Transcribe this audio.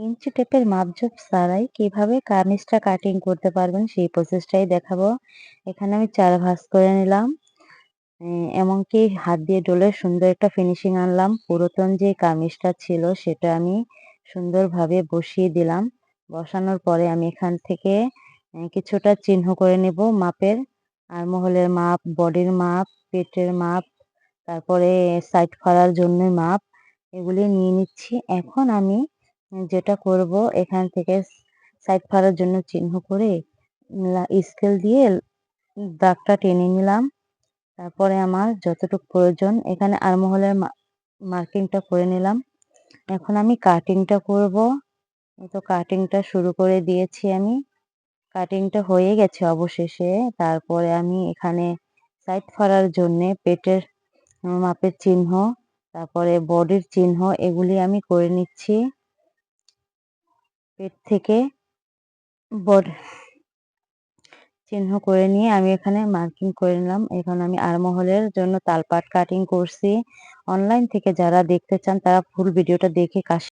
ইঞ্চি টেপের মাপঝোপ ছাড়াই কীভাবে কামিজটা কাটিং করতে পারবেন সেই প্রসেসটাই দেখাবো। এখানে আমি চার ভাঁজ করে নিলাম। এমনকি হাত দিয়ে ডলে সুন্দর একটা ফিনিশিং আনলাম। পুরাতন যে কামিজটা ছিল সেটা আমি সুন্দরভাবে বসিয়ে দিলাম। বসানোর পরে আমি এখান থেকে কিছুটা চিহ্ন করে নেব মাপের। আর মহলের মাপ, বডির মাপ, পেটের মাপ, তারপরে সাইড ফাড়ার জন্য মাপ, এগুলি নিয়ে নিচ্ছি। এখন আমি যেটা করব, এখান থেকে সাইড ফাড়ার জন্য চিহ্ন করে স্কেল দিয়ে দাগটা টেনে নিলাম। তারপরে আমার যতটুকু প্রয়োজন, এখানে আরমহলের মার্কিংটা করে নিলাম। এখন আমি কাটিংটা করব। তো কাটিংটা শুরু করে দিয়েছি আমি। কাটিংটা হয়ে গেছে অবশেষে। তারপরে আমি এখানে সাইড ফাড়ার জন্যে পেটের মাপের চিহ্ন, তারপরে বডির চিহ্ন, এগুলি আমি করে নিচ্ছি। পেট থেকে বড চিহ্ন করে নিয়ে আমি এখানে মার্কিং করে নিলাম। এখন আমি আরমহলের জন্য তালপাট কাটিং করছি। অনলাইন থেকে যারা দেখতে চান তারা ফুল ভিডিওটা দেখে কাশ